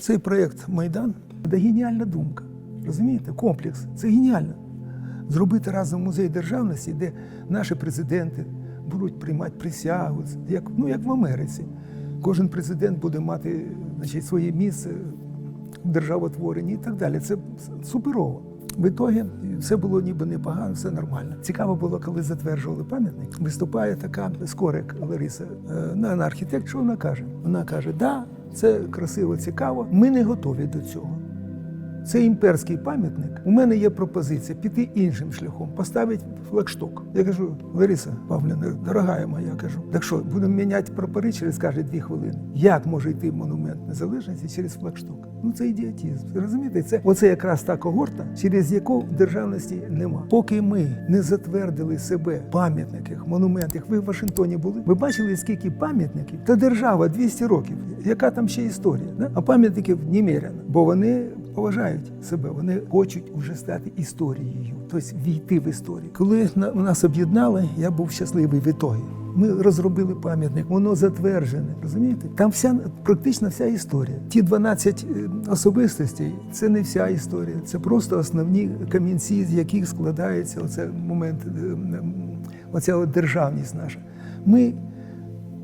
Цей проєкт Майдан це геніальна думка. Розумієте? Комплекс. Це геніально. Зробити разом музей державності, де наші президенти будуть приймати присягу, як, ну, як в Америці. Кожен президент буде мати значить, своє місце в державотворенні і так далі. Це суперово. В ітогі все було ніби непогано, все нормально. Цікаво було, коли затверджували пам'ятник. Виступає така скорик Лариса е, на архітект. Що вона каже? Вона каже: да, це красиво, цікаво. Ми не готові до цього. Це імперський пам'ятник. У мене є пропозиція піти іншим шляхом, поставити флагшток. Я кажу, Лариса Павлівна, дорога моя, кажу, так що будемо міняти прапори через каже дві хвилини. Як може йти монумент незалежності через флагшток? Ну це ідіотизм. Розумієте, це оце якраз та когорта, через яку державності нема. Поки ми не затвердили себе пам'ятниках, монументах. Ви в Вашингтоні були? Ви бачили, скільки пам'ятників? Та держава 200 років. Яка там ще історія? Да? А пам'ятників немерено, бо вони поважають себе, вони хочуть вже стати історією, тобто війти в історію. Коли на- нас об'єднали, я був щасливий в ітогі. Ми розробили пам'ятник, воно затверджене. Розумієте? Там вся практично вся історія. Ті 12 е, особистостей це не вся історія, це просто основні камінці, з яких складається оце момент, е, оця державність наша. Ми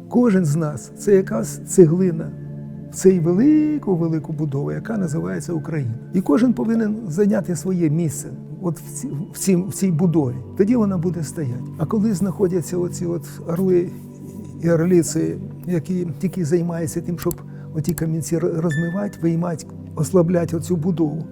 Кожен з нас це якась цеглина в цій велику велику будову, яка називається Україна. І кожен повинен зайняти своє місце от в, ці, в, цій, в цій будові. Тоді вона буде стояти. А коли знаходяться оці от орли і орлиці, які тільки займаються тим, щоб оті камінці розмивати, виймати, ослабляти оцю будову.